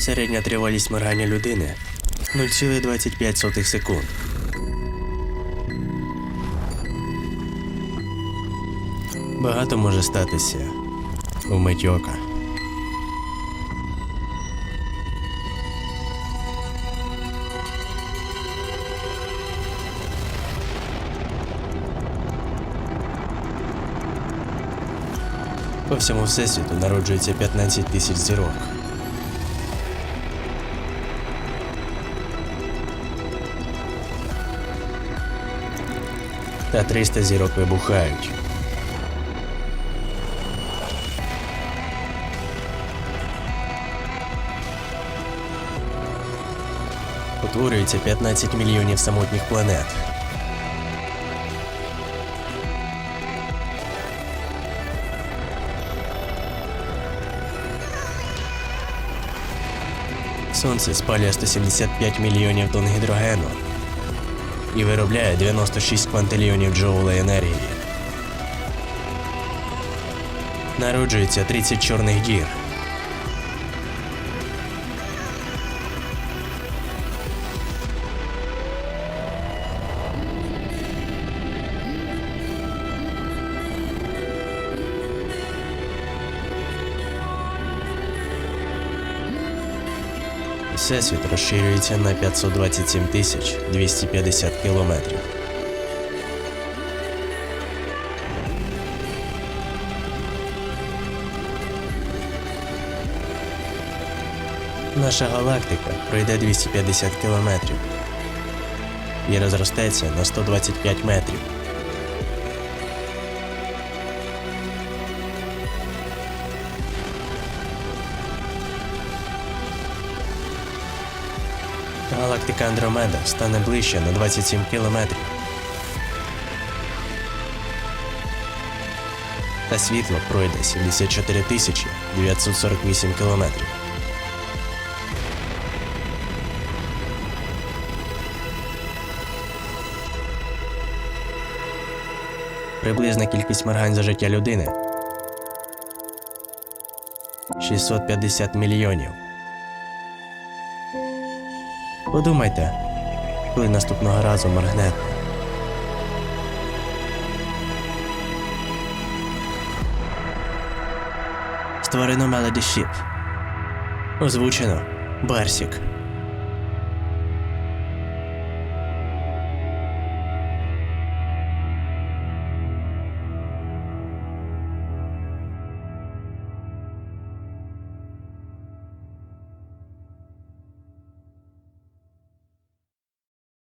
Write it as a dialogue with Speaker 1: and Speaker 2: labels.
Speaker 1: Середня тривалість моргання людини 0,25 секунд. Багато може статися у мить ока. По всьому всесвіту народжується 15 тисяч зірок. Та 300 зірок вибухають. Утворюється 15 мільйонів самотніх планет. Сонце спалює 175 мільйонів тонн гідрогену і виробляє 96 квантильйонів джоула енергії. Народжується 30 чорних дір. Всесвіт розширюється на 527 тисяч 250 кілометрів. Наша галактика пройде 250 кілометрів і розростеться на 125 метрів. Галактика Андромеда стане ближче на 27 кілометрів. Та світло пройде 74 тисячі 948 кілометрів. Приблизна кількість моргань за життя людини 650 мільйонів. Подумайте, коли наступного разу моргнете. Створено Melody Ship. Озвучено Барсік.